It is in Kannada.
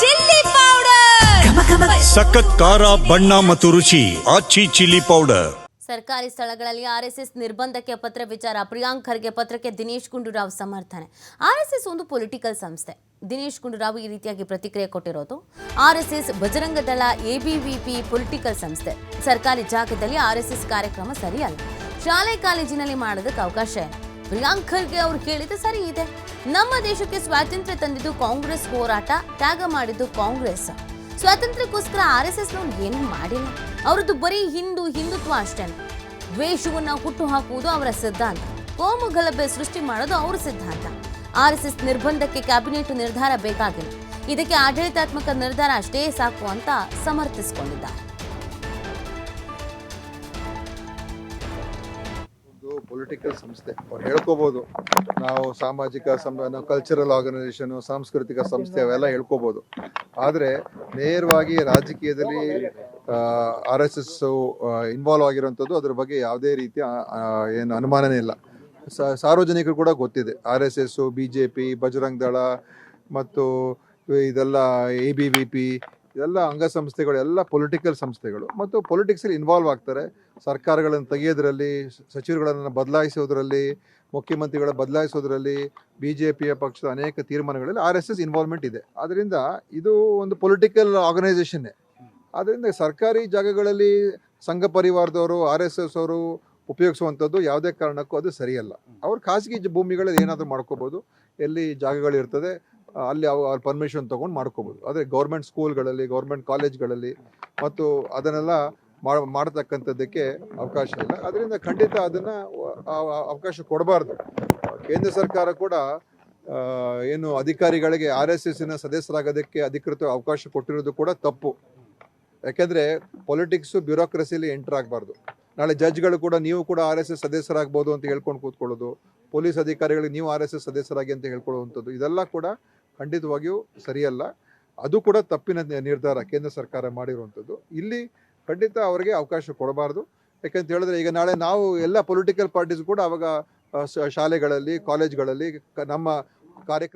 Chilli powder. ಸಖತ್ ಖಾರ ಬಣ್ಣ ಮತ್ತು ರುಚಿ ಆಚಿ ಚಿಲ್ಲಿ ಪೌಡರ್. ಸರ್ಕಾರಿ ಸ್ಥಳಗಳಲ್ಲಿ ಆರ್ಎಸ್ಎಸ್ ನಿರ್ಬಂಧಕ್ಕೆ ಪತ್ರ ವಿಚಾರ ಪ್ರಿಯಾಂಕ್ ಖರ್ಗೆ ಪತ್ರಕ್ಕೆ ದಿನೇಶ್ ಗುಂಡೂರಾವ್ ಸಮರ್ಥನೆ. ಆರ್ಎಸ್ಎಸ್ ಒಂದು ಪೊಲಿಟಿಕಲ್ ಸಂಸ್ಥೆ. ದಿನೇಶ್ ಗುಂಡೂರಾವ್ ಈ ರೀತಿಯಾಗಿ ಪ್ರತಿಕ್ರಿಯೆ ಕೊಟ್ಟಿರೋದು RSS Bajrang Dal ABVP political ಸಂಸ್ಥೆ. ಸರ್ಕಾರಿ ಜಾಗದಲ್ಲಿ ಆರ್ಎಸ್ಎಸ್ ಕಾರ್ಯಕ್ರಮ ಸರಿಯಲ್ಲ. ಶಾಲೆ ಕಾಲೇಜಿನಲ್ಲಿ ಮಾಡೋದಕ್ಕೆ ಅವಕಾಶ ಇಲ್ಲ ಪ್ರಿಯಾಂಕ್ ಖರ್ಗೆ ಅವರು ಕೇಳಿದ್ದು ಸರಿ ಇದೆ. ನಮ್ಮ ದೇಶಕ್ಕೆ ಸ್ವಾತಂತ್ರ್ಯ ತಂದಿದ್ದು ಕಾಂಗ್ರೆಸ್ ಹೋರಾಟ, ತ್ಯಾಗ ಮಾಡಿದ್ದು ಕಾಂಗ್ರೆಸ್. ಸ್ವಾತಂತ್ರ್ಯಕ್ಕೋಸ್ಕರ ಆರ್ ಎಸ್ ಎಸ್ ಏನೂ ಮಾಡಿಲ್ಲ. ಅವರದ್ದು ಬರೀ ಹಿಂದೂ ಹಿಂದುತ್ವ ಅಷ್ಟೇ. ದ್ವೇಷವನ್ನು ಹುಟ್ಟು ಹಾಕುವುದು ಅವರ ಸಿದ್ಧಾಂತ. ಕೋಮು ಗಲಭೆ ಸೃಷ್ಟಿ ಮಾಡೋದು ಅವರ ಸಿದ್ಧಾಂತ. ಆರ್ ಎಸ್ ಎಸ್ ನಿರ್ಬಂಧಕ್ಕೆ ಕ್ಯಾಬಿನೆಟ್ ನಿರ್ಧಾರ ಬೇಕಾಗಿಲ್ಲ. ಇದಕ್ಕೆ ಆಡಳಿತಾತ್ಮಕ ನಿರ್ಧಾರ ಅಷ್ಟೇ ಸಾಕು ಅಂತ ಸಮರ್ಥಿಸಿಕೊಂಡಿದ್ದಾರೆ. ಪೊಲಿಟಿಕಲ್ ಸಂಸ್ಥೆ. ಅವ್ರು ಹೇಳ್ಕೋಬಹುದು ನಾವು ಸಾಮಾಜಿಕ ಸಂ ನಾವು ಕಲ್ಚರಲ್ ಆರ್ಗನೈಸೇಷನ್ ಸಾಂಸ್ಕೃತಿಕ ಸಂಸ್ಥೆ ಅವೆಲ್ಲ ಹೇಳ್ಕೋಬಹುದು ಆದರೆ ನೇರವಾಗಿ ರಾಜಕೀಯದಲ್ಲಿ ಆರ್ ಎಸ್ ಎಸ್ ಇನ್ವಾಲ್ವ್ ಆಗಿರೋಂಥದ್ದು ಅದ್ರ ಬಗ್ಗೆ ಯಾವುದೇ ರೀತಿಯ ಏನು ಅನುಮಾನನೇ ಇಲ್ಲ. ಸಾರ್ವಜನಿಕರು ಕೂಡ ಗೊತ್ತಿದೆ. R S S B J P Bajrang Dal, ಮತ್ತು ಇದೆಲ್ಲ ಎ ಬಿ ವಿ ಪಿ ಇದೆಲ್ಲ ಅಂಗಸಂಸ್ಥೆಗಳು, ಎಲ್ಲ ಪೊಲಿಟಿಕಲ್ ಸಂಸ್ಥೆಗಳು ಮತ್ತು ಪೊಲಿಟಿಕ್ಸಲ್ಲಿ ಇನ್ವಾಲ್ವ್ ಆಗ್ತಾರೆ. ಸರ್ಕಾರಗಳನ್ನು ತೆಗೆಯೋದ್ರಲ್ಲಿ, ಸಚಿವರುಗಳನ್ನು ಬದಲಾಯಿಸೋದ್ರಲ್ಲಿ, ಮುಖ್ಯಮಂತ್ರಿಗಳ ಬದಲಾಯಿಸೋದ್ರಲ್ಲಿ ಬಿ ಜೆ ಪಿಯ ಪಕ್ಷದ ಅನೇಕ ತೀರ್ಮಾನಗಳಲ್ಲಿ ಆರ್ ಎಸ್ ಎಸ್ ಇನ್ವಾಲ್ವ್ಮೆಂಟ್ ಇದೆ. ಆದ್ದರಿಂದ ಇದು ಒಂದು ಪೊಲಿಟಿಕಲ್ ಆರ್ಗನೈಸೇಷನ್ನೇ ಆದ್ದರಿಂದ ಸರ್ಕಾರಿ ಜಾಗಗಳಲ್ಲಿ ಸಂಘ ಪರಿವಾರದವರು ಆರ್ ಎಸ್ ಎಸ್ ಅವರು ಉಪಯೋಗಿಸುವಂಥದ್ದು ಯಾವುದೇ ಕಾರಣಕ್ಕೂ ಅದು ಸರಿಯಲ್ಲ. ಅವ್ರು ಖಾಸಗಿ ಭೂಮಿಗಳಲ್ಲಿ ಏನಾದರೂ ಮಾಡ್ಕೋಬೋದು. ಎಲ್ಲಿ ಜಾಗಗಳಿರ್ತದೆ ಅಲ್ಲಿ ಅವು ಅವ್ರ ಪರ್ಮಿಷನ್ ತಗೊಂಡು ಮಾಡ್ಕೋಬೋದು. ಆದರೆ ಗೌರ್ಮೆಂಟ್ ಸ್ಕೂಲ್ಗಳಲ್ಲಿ ಗೌರ್ಮೆಂಟ್ ಕಾಲೇಜ್ಗಳಲ್ಲಿ ಮತ್ತು ಅದನ್ನೆಲ್ಲ ಮಾಡ್ತಕ್ಕಂಥದ್ದಕ್ಕೆ ಅವಕಾಶ ಇಲ್ಲ. ಅದರಿಂದ ಖಂಡಿತ ಅದನ್ನು ಅವಕಾಶ ಕೊಡಬಾರ್ದು. ಕೇಂದ್ರ ಸರ್ಕಾರ ಕೂಡ ಏನು ಅಧಿಕಾರಿಗಳಿಗೆ ಆರ್ ಎಸ್ ಎಸ್ಸಿನ ಸದಸ್ಯರಾಗೋದಕ್ಕೆ ಅಧಿಕೃತ ಅವಕಾಶ ಕೊಟ್ಟಿರೋದು ಕೂಡ ತಪ್ಪು. ಯಾಕೆಂದರೆ ಪೊಲಿಟಿಕ್ಸು ಬ್ಯೂರೋಕ್ರಸಿಲಿ ಎಂಟರ್ ಆಗಬಾರ್ದು. ನಾಳೆ ಜಡ್ಜ್ಗಳು ಕೂಡ ನೀವು ಕೂಡ ಆರ್ ಎಸ್ ಎಸ್ ಸದಸ್ಯರಾಗ್ಬೋದು ಅಂತ ಹೇಳ್ಕೊಂಡು ಕೂತ್ಕೊಳ್ಳೋದು. ಪೊಲೀಸ್ ಅಧಿಕಾರಿಗಳಿಗೆ ನೀವು ಆರ್ ಎಸ್ ಎಸ್ ಸದಸ್ಯರಾಗಿ ಅಂತ ಹೇಳ್ಕೊಳ್ಳುವಂಥದ್ದು. ಇದೆಲ್ಲ ಕೂಡ ಖಂಡಿತವಾಗಿಯೂ ಸರಿಯಲ್ಲ. ಅದು ಕೂಡ ತಪ್ಪಿನ ನಿರ್ಧಾರ ಕೇಂದ್ರ ಸರ್ಕಾರ ಮಾಡಿರುವಂಥದ್ದು. ಇಲ್ಲಿ ಖಂಡಿತ ಅವರಿಗೆ ಅವಕಾಶ ಕೊಡಬಾರ್ದು. ಯಾಕಂತ ಹೇಳಿದ್ರೆ ಈಗ ನಾಳೆ ನಾವು ಎಲ್ಲ ಪೊಲಿಟಿಕಲ್ ಪಾರ್ಟೀಸ್ ಕೂಡ ಅವಾಗ ಶಾಲೆಗಳಲ್ಲಿ ಕಾಲೇಜ್ಗಳಲ್ಲಿ ನಮ್ಮ ಕಾರ್ಯಕ್ರಮ